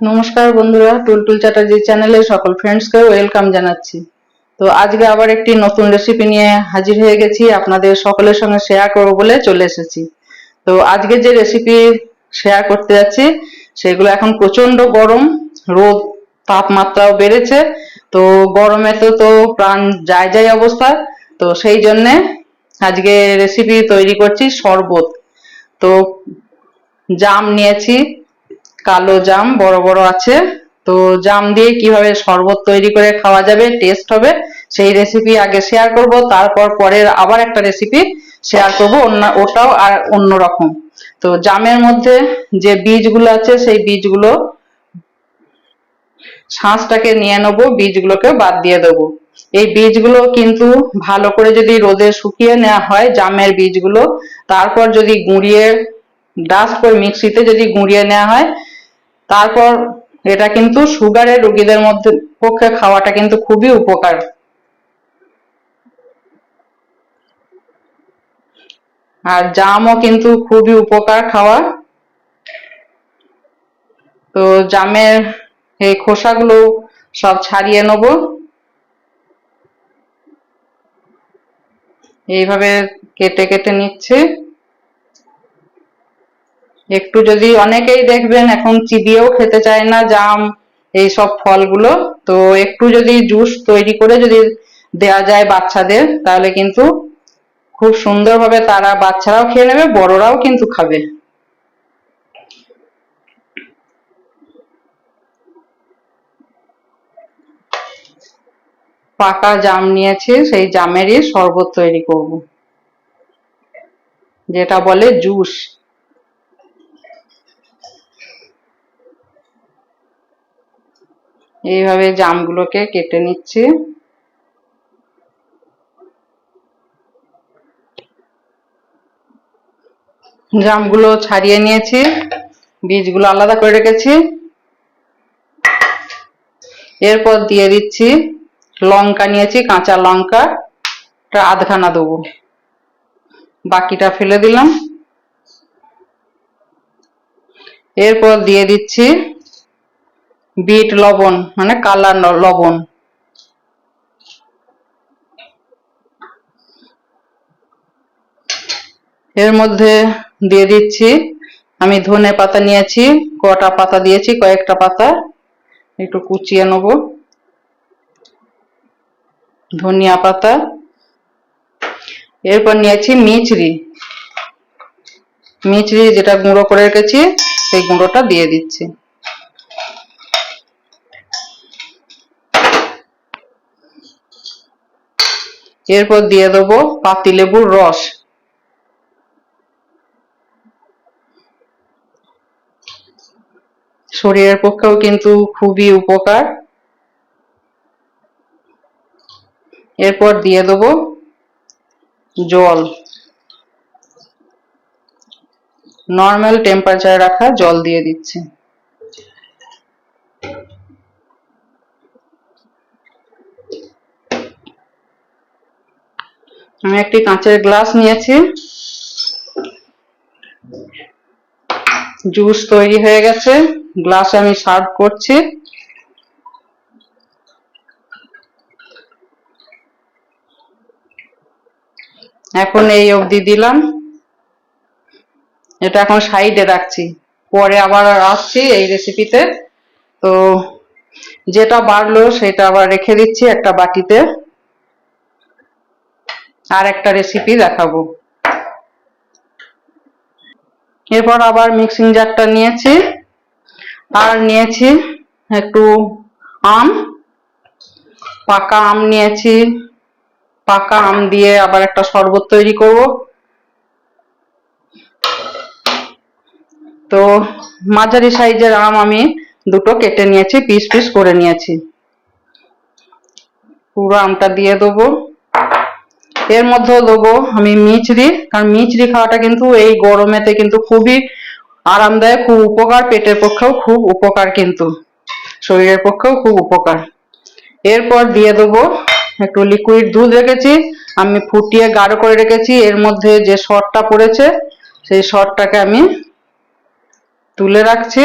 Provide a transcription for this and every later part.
নমস্কার বন্ধুরা, টুলটুল চ্যাটার্জি চ্যানেলে সকল ফ্রেন্ডসকে ওয়েলকাম জানাচ্ছি। তো আজকে আবার একটি নতুন রেসিপি নিয়ে হাজির হয়ে গেছি, আপনাদের সকলের সঙ্গে শেয়ার করব বলে চলে এসেছি। তো আজকে যে রেসিপি শেয়ার করতে যাচ্ছি, সেগুলো এখন প্রচণ্ড গরম, রোদ তাপমাত্রাও বেড়েছে, তো গরমে তো তো প্রাণ যায় যায় অবস্থা, তো সেই জন্যে আজকে রেসিপি তৈরি করছি শরবত। তো জাম নিয়েছি কালো জাম, বড় বড় আছে। তো জাম দিয়ে কীভাবে শরবত তৈরি করে খাওয়া যাবে টেস্ট হবে, সেই রেসিপি আগে শেয়ার করব, তারপর পরের আবার একটা রেসিপি শেয়ার করব ওটাও আর অন্য রকম তো জামের মধ্যে যে বীজগুলো আছে, সেই বীজগুলো শাঁসটাকে নিয়ে নেব বীজগুলোকে বাদ দিয়ে দেবো। এই বীজগুলো কিন্তু ভালো করে যদি রোদে শুকিয়ে নেওয়া হয়, জামের বীজগুলো, তারপর যদি গুঁড়িয়ে ডাস্ট করে মিক্সিতে যদি গুঁড়িয়ে নেওয়া হয় তারপর এটা কিন্তু সুগারের রোগীদের মধ্যে, পক্ষে খাওয়াটা কিন্তু খুবই উপকার। আর জামও কিন্তু খুবই উপকার খাওয়া। তো জামের এই খোসাগুলো সব ছাড়িয়ে নেব। এইভাবে কেটে কেটে নিচ্ছে। একটু যদি অনেকেই দেখবেন এখন চিবিয়েও খেতে চায় না, জাম এই সব ফলগুলো, তো একটু যদি জুস তৈরি করে যদি দেয়া যায় বাচ্চাদের, তাহলে কিন্তু খুব সুন্দরভাবে তারা বাচ্চারাও খেয়ে নেবে, বড়রাও কিন্তু খাবে। পাকা জাম নিয়েছি, সেই জামেরই শরবত তৈরি করব। যেটা বলে জুস। এইভাবে জামগুলোকে কেটে নিচ্ছি। জামগুলো ছাড়িয়ে নিয়েছি, বীজগুলো আলাদা করে রেখেছি। এরপর দিয়ে দিচ্ছি লঙ্কা নিয়েছি, কাঁচা লঙ্কা আধখানা দেবো। বাকিটা ফেলে দিলাম। এরপর দিয়ে দিচ্ছি বিট লবণ মানে কালার লবণ। এর মধ্যে দিয়ে দিচ্ছি, আমি ধনে পাতা নিয়েছি, কটা পাতা দিয়েছি, কয়েকটা পাতা। একটু কুচিয়ে নেব। ধনিয়া পাতা। এরপর নিয়েছি মিচড়ি মিচড়ি যেটা গুঁড়ো করে রেখেছি, সেই গুঁড়োটা দিয়ে দিচ্ছি। এরপর দিয়ে দেবো পাতিলেবুর রস। শরীরের পক্ষেও কিন্তু খুবই উপকার। এরপর দিয়ে দেবো জল। নর্মাল টেম্পারেচারে রাখা জল দিয়ে দিচ্ছি আমি একটি কাঁচের গ্লাস নিয়েছি। জুস তৈরি হয়ে গেছে, গ্লাসে আমি সার্ভ করছি। এখন এই অবধি দিলাম। এটা এখন সাইডে রাখছি। পরে আবার আসছি এই রেসিপিতে তো যেটা বাড়লো সেটা আবার রেখে দিচ্ছি একটা বাটিতে। আর একটা রেসিপি দেখাবো। এরপর আবার মিক্সিং জারটা নিয়েছি। আর নিয়েছি একটু আম। পাকা আম নিয়েছি। পাকা আম দিয়ে আবার একটা শরবত তৈরি করব। তো মাঝারি সাইজের আম আমি দুটো কেটে নিয়েছি, পিস পিস করে নিয়েছি। পুরো আমটা দিয়ে দেবো। এর মধ্যেও দেবো আমি মিচড়ি কারণ মিচড়ি খাওয়াটা কিন্তু এই গরমেতে কিন্তু খুবই আরামদায়ক, খুব উপকার, পেটের পক্ষেও খুব উপকার কিন্তু। শরীরের পক্ষেও খুব উপকার। এরপর দিয়ে দেবো একটু লিকুইড দুধ রেখেছি, আমি ফুটিয়ে গাঢ় করে রেখেছি, এর মধ্যে যে শরটা পড়েছে, সেই শরটাকে আমি তুলে রাখছি।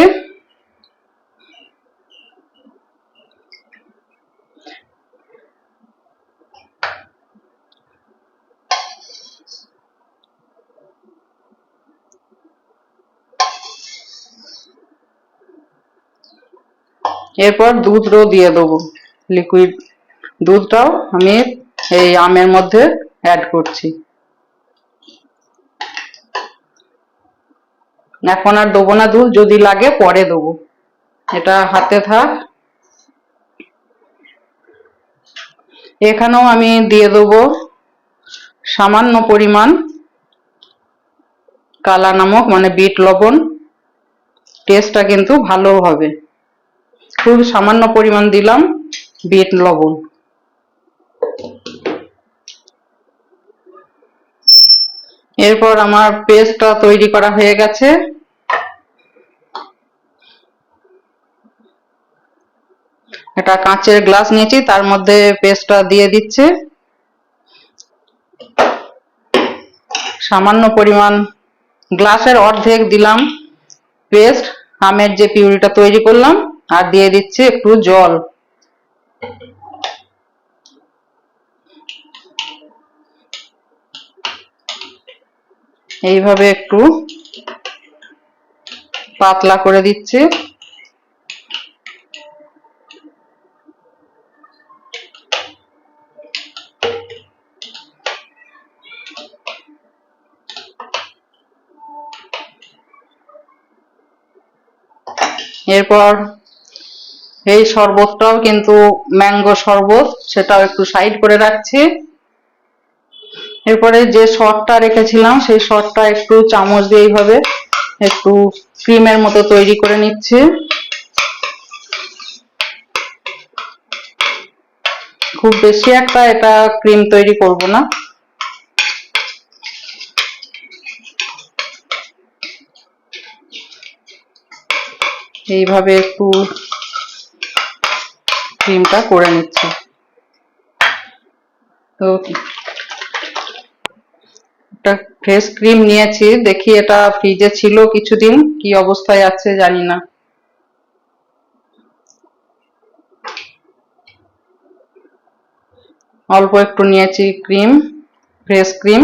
এরপর দুধও দিয়ে দেবো লিকুইড দুধটাও আমি এই আমের মধ্যে অ্যাড করছি। এখন আর দেবো না দুধ, যদি লাগে পরে দেবো। এটা হাতে থাক। এখানেও আমি দিয়ে দেবো সামান্য পরিমাণ কালা নামক মানে বিট লবণ। টেস্টটা কিন্তু ভালো হবে। খুব সামান্য পরিমাণ দিলাম, বিট লবণ। এরপর আমার পেস্টটা তৈরি করা হয়ে গেছে। এটা কাঁচের গ্লাস নিয়েছি, তার মধ্যে পেস্টটা দিয়ে দিচ্ছে। সামান্য পরিমাণ গ্লাসের অর্ধেক দিলাম পেস্ট, আমের যে পিউরিটা তৈরি করলাম। আর দিয়ে দিচ্ছি একটু জল। এইভাবে একটু পাতলা করে দিচ্ছি। এরপর এই শরবতটাও কিন্তু ম্যাঙ্গো শরবত সেটাও একটু সাইড করে রাখছি। এরপরে যে শটটা রেখেছিলাম, সেই শটটা একটু চামচ দিয়ে এইভাবে একটু ক্রিমের মতো তৈরি করে নিচ্ছি। খুব বেশি একটা এটা ক্রিম তৈরি করব না। এইভাবে একটু ক্রিমটা করে নিচ্ছি। তো একটা ফ্রেশ ক্রিম নিয়েছি, দেখি এটা ফ্রিজে ছিল কিছুদিন, কি অবস্থায় আছে জানি না। অল্প একটু নিয়েছি ক্রিম ফ্রেশ ক্রিম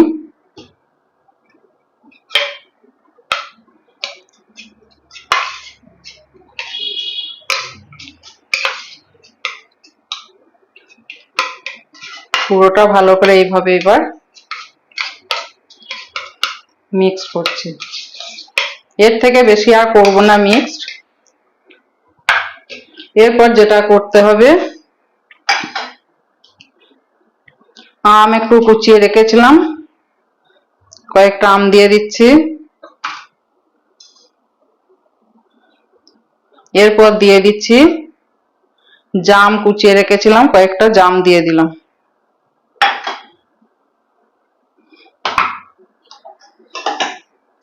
পুরোটা ভালো করে এইভাবে এবার মিক্স করছি। এর থেকে বেশি আর করব না মিক্সড এরপর যেটা করতে হবে, আম একটু কুচিয়ে রেখেছিলাম। কয়েকটা আম দিয়ে দিচ্ছি। এরপর দিয়ে দিচ্ছি, জাম কুচিয়ে রেখেছিলাম, কয়েকটা জাম দিয়ে দিলাম।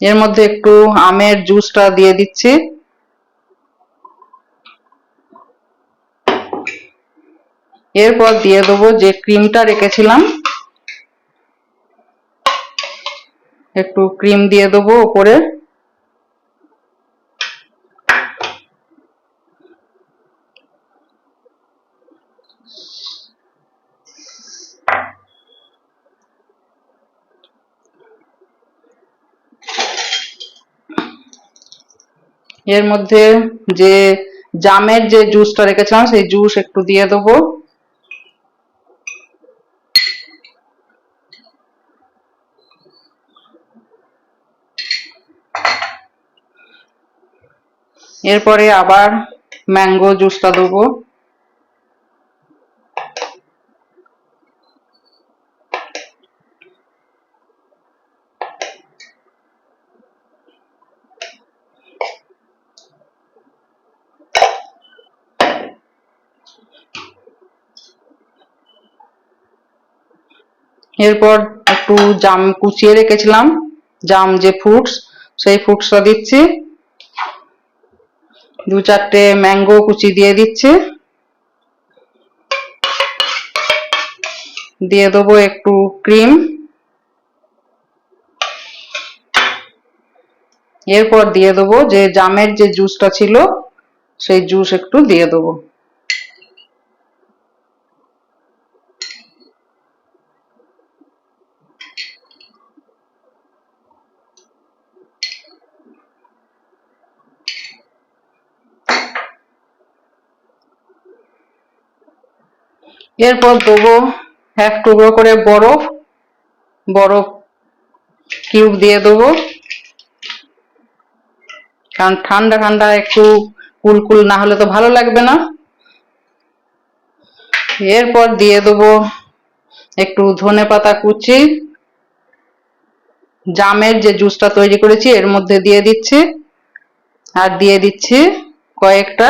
এর মধ্যে একটু আমের জুসটা দিয়ে দিচ্ছি। এরপর দিয়ে দেবো যে ক্রিমটা রেখেছিলাম, একটু ক্রিম দিয়ে দেবো উপরে এর মধ্যে যে জামের যে জুসটা রেখেছিলাম, সেই জুস একটু দিয়ে দেবো। এরপরে আবার ম্যাঙ্গো জুসটা দেবো। এরপর একটু জাম কুচিয়ে রেখেছিলাম, জাম যে ফ্রুটস সেই ফ্রুটসটা দিচ্ছি। দু চারটে ম্যাঙ্গো কুচি দিয়ে দিচ্ছি। দিয়ে দেবো একটু ক্রিম এরপর দিয়ে দেবো যে জামের যে জুসটা ছিল, সেই জুস একটু দিয়ে দেবো। এরপর দেবো এক টুকরো করে বরফ বরফ কিউব দিয়ে দেবো। কারণ ঠান্ডা ঠান্ডা একটু কুলকুল না হলে তো ভালো লাগবে না। এরপর দিয়ে দেবো একটু ধনে পাতা কুচি। জামের যে জুসটা তৈরি করেছি, এর মধ্যে দিয়ে দিচ্ছি। আর দিয়ে দিচ্ছি কয়েকটা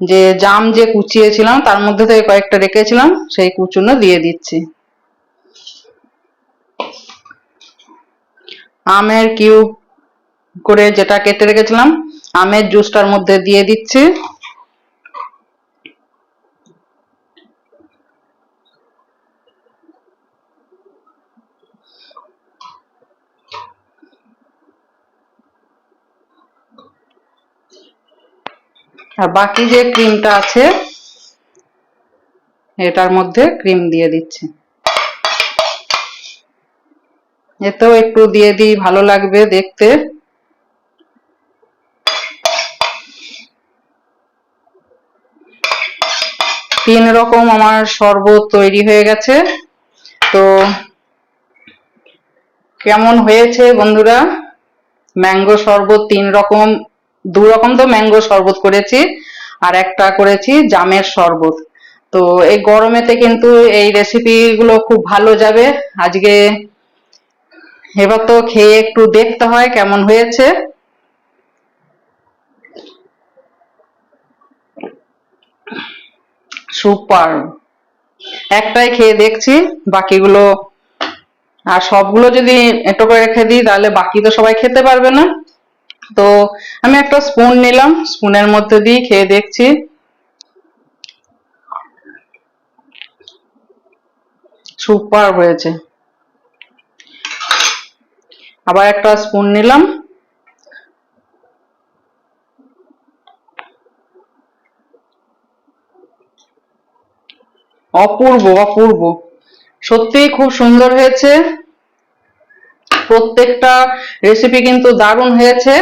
যে জাম যে কুচিয়েছিলাম, তার মধ্যে থেকে কয়েকটা রেখেছিলাম, সেই কুচুনো দিয়ে দিচ্ছি। আমের কিউব করে যেটা কেটে রেখেছিলাম, আমের জুসটার মধ্যে দিয়ে দিচ্ছি। আর বাকি যে ক্রিমটা আছে, এটার মধ্যে ক্রিম দিয়ে দিচ্ছি। এতেও একটু দিয়ে দিই, ভালো লাগবে দেখতে। তিন রকম আমার শরবত তৈরি হয়ে গেছে। তো কেমন হয়েছে বন্ধুরা? ম্যাঙ্গো শরবত তিন রকম দু রকম তো ম্যাঙ্গো শরবত করেছি, আর একটা করেছি জামের শরবত। তো এই গরমেতে কিন্তু এই রেসিপি গুলো খুব ভালো যাবে। আজকে এবার তো খেয়ে একটু দেখতে হয় কেমন হয়েছে। সুপার। একটাই খেয়ে দেখছি, বাকিগুলো, আর সবগুলো যদি এটো করে রেখে দিই, তাহলে বাকি তো সবাই খেতে পারবে না। তো আমি একটা স্পুন নিলাম স্পুনের মধ্যে দিয়ে খেয়ে দেখছি। সুপার হয়েছে। আবার একটা স্পুন নিলাম। অপূর্ব অপূর্ব। সত্যিই খুব সুন্দর হয়েছে। প্রত্যেকটা রেসিপি কিন্তু দারুণ হয়েছে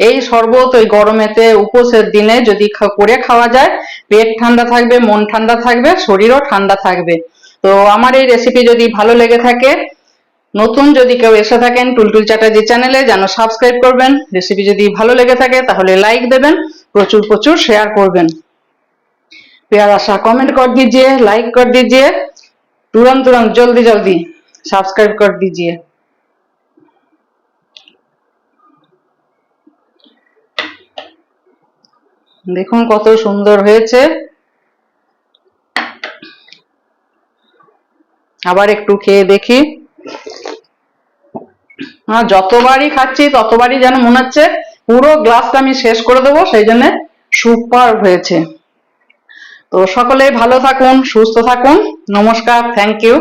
এই শরবত ওই গরমেতে উপোসের দিনে যদি করে খাওয়া যায় পেট ঠান্ডা থাকবে মন ঠান্ডা থাকবে শরীরও ঠান্ডা থাকবে তো আমার এই রেসিপি যদি ভালো লেগে থাকে নতুন যদি কেউ এসে থাকেন টুলটুল চ্যাটার্জি চ্যানেলে যেন সাবস্ক্রাইব করবেন রেসিপি যদি ভালো লেগে থাকে তাহলে লাইক দেবেন প্রচুর প্রচুর শেয়ার করবেন प्यारा सा कमेंट कर दीजिए लाइक कर दीजिए तुरंत तुरंत जल्दी जल्दी सब्सक्राइब कर दीजिए দেখুন কত সুন্দর হয়েছে আবার একটু খেয়ে দেখি যতবারই খাচ্ছি ততবারই যেন মনে হচ্ছে পুরো গ্লাসটা আমি শেষ করে দেবো সেই জন্য সুপার হয়েছে তো সকলে ভালো থাকুন সুস্থ থাকুন নমস্কার থ্যাংক ইউ